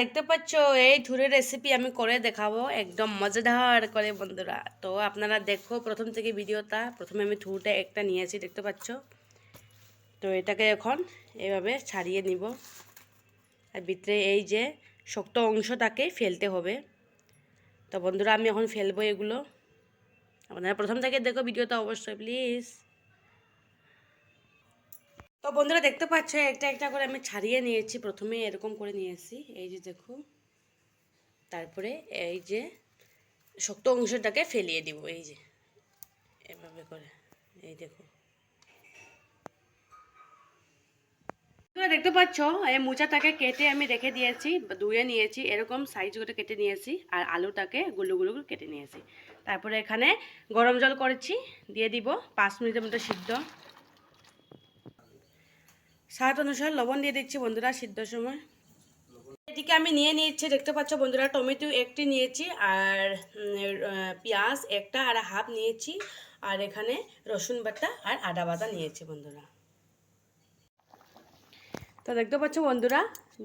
দেখতে পাচ্ছ, এই থুরের রেসিপি আমি করে দেখাবো, একদম মজাদার করে বন্ধুরা। তো আপনারা দেখো প্রথম থেকে ভিডিওটা, প্রথমে আমি থুরটা একটা নিয়েছি, দেখতে পাচ্ছ? তো এটাকে এখন এভাবে ছাড়িয়ে নিব। আর ভিতরে এই যে শক্ত অংশটাকে ফেলতে হবে। তো বন্ধুরা, আমি এখন ফেলব এগুলো। আপনারা প্রথম থেকে দেখো ভিডিওটা অবশ্যই প্লিজ তো বন্ধুরা দেখতে পাচ্ছ, একটা একটা করে আমি ছাড়িয়ে নিয়েছি। প্রথমে এরকম করে নিয়েছি। এই যে দেখো, তারপরে এই যে শক্ত অংশটাকে ফেলিয়ে দিব, এই যে। এভাবে করে, এই দেখো। তোমরা দেখতে পাচ্ছ, এই মোচাটাকে কেটে আমি রেখে দিয়েছি, ধুয়ে নিয়েছি, এরকম সাইজ করে কেটে নিয়েছি, আর আলুটাকে গুলো গুলো কেটে নিয়েছি। তারপরে এখানে গরম জল করেছি, দিয়ে দিব, পাঁচ মিনিটের মতো সিদ্ধ। স্বাদ অনুসারে লবণ দিয়ে দিচ্ছি বন্ধুরা সিদ্ধর সময়। এদিকে আমি নিয়ে নিয়েছি, দেখতে পাচ্ছ বন্ধুরা, টমেটো একটি নিয়েছি, আর পেঁয়াজ একটা আর হাফ নিয়েছি, আর এখানে রসুন বাটা আর আদা বাটা নিয়েছি বন্ধুরা। তো দেখতে পাচ্ছ বন্ধুরা,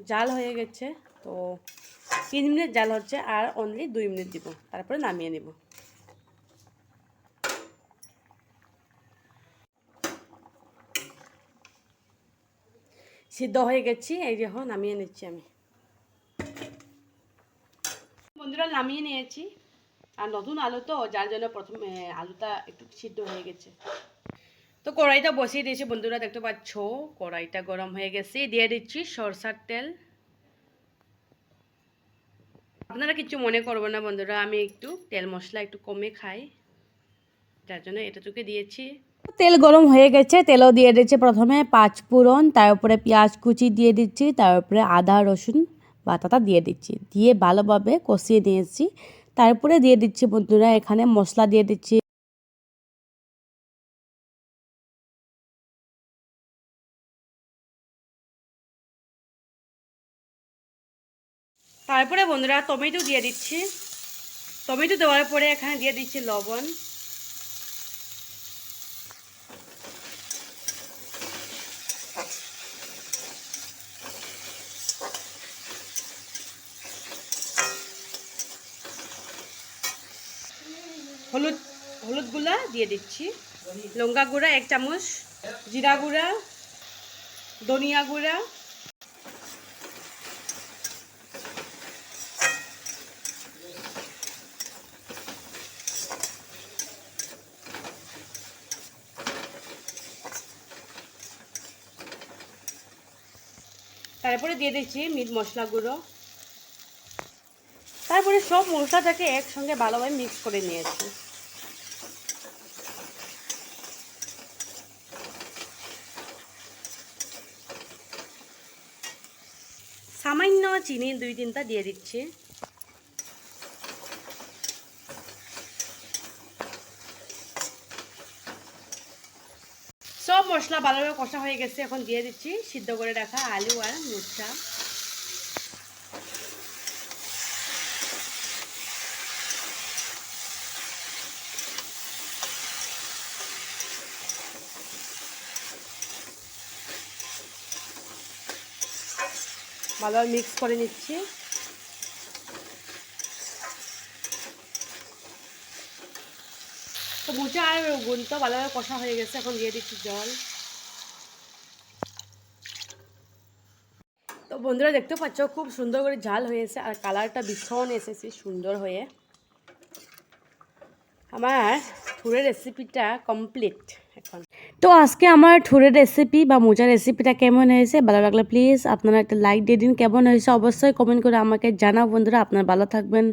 জাল হয়ে গেছে, তো তিন মিনিট জাল হচ্ছে, আর অনলি দুই মিনিট দিব, তারপরে নামিয়ে নেব। সিদ্ধ হয়ে গেছি, এই যে হ্যাঁ নামিয়ে নিচ্ছি আমি। বন্ধুরা, নামিয়ে নিয়েছি। আর নতুন আলু তো, যার জন্য প্রথমে আলুটা একটু সিদ্ধ হয়ে গেছে। তো কড়াইটা বসিয়ে দিয়েছি, বন্ধুরা, দেখতে পাচ্ছ? কড়াইটা গরম হয়ে গেছে। দিয়ে দিচ্ছি সরষার তেল। আপনারা কিছু মনে করবেন না, বন্ধুরা, আমি একটু তেল মশলা একটু কমে খাই। যার জন্য এটা এটাটুকু দিয়েছি। তেল গরম হয়ে গেছে, তেলও দিয়ে দিচ্ছি প্রথমে পাঁচ ফোড়ন, তার উপরে পেঁয়াজ কুচি দিয়ে দিচ্ছি, তার উপরে আদা, রসুন, বাটাটা দিয়ে দিচ্ছি। দিয়ে ভালোভাবে কষিয়ে নিয়েছি। তারপরে দিয়ে দিচ্ছি বন্ধুরা, এখানে মশলা দিয়ে দিচ্ছি। তারপরে বন্ধুরা টমেটো দিয়ে দিচ্ছি। টমেটো দেওয়ার পরে এখানে দিয়ে দিচ্ছি লবণ। হলুদ হলুদ গুঁড়া দিয়ে দিচ্ছি। লঙ্কা গুঁড়া, এক চামচ, জিরা গুঁড়া, ধনিয়া গুঁড়া। তারপরে দিয়ে দিচ্ছি মিট মশলা গুঁড়ো। তারপরে সব মশলাটাকে একসঙ্গে ভালোভাবে মিক্স করে নিয়েছি। সামান্য চিনি দুই তিনটা দিয়ে দিচ্ছি। সব মশলা ভালোভাবে কষা হয়ে গেছে, এখন দিয়ে দিচ্ছি সিদ্ধ করে রাখা আলু আর মুচা ভালোভাবে মিক্স করে নিচ্ছি। তো মুচা আর তো ভালোভাবে কষা হয়ে গেছে, এখন দিয়ে দিচ্ছি জল। তো বন্ধুরা দেখতে পাচ্ছ, খুব সুন্দর করে ঝাল হয়েছে আর কালারটা ভীষণ এসেছে সুন্দর হয়ে। আমার ফুলের রেসিপিটা কমপ্লিট এখন। তো আজকে আমার ঠুরের রেসিপি বা মোজার রেসিপিটা কেমন হয়েছে ভালো লাগলে প্লিজ আপনারা একটা লাইক দিয়ে দিন। কেমন হয়েছে অবশ্যই কমেন্ট করে আমাকে জানাও বন্ধুরা। আপনারা ভালো থাকবেন,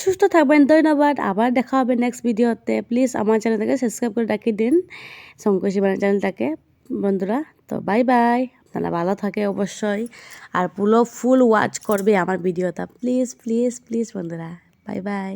সুস্থ থাকবেন। ধন্যবাদ। আবার দেখা হবে নেক্সট ভিডিওতে প্লিজ আমার চ্যানেলটাকে সাবস্ক্রাইব করে রাখিয়ে দিন। শঙ্কর শিবানা চ্যানেলটাকে বন্ধুরা, তো বাই বাই আপনারা ভালো থাকে অবশ্যই। আর পুরো ফুল ওয়াচ করবে আমার ভিডিওটা প্লিজ প্লিজ প্লিজ বন্ধুরা। Bye bye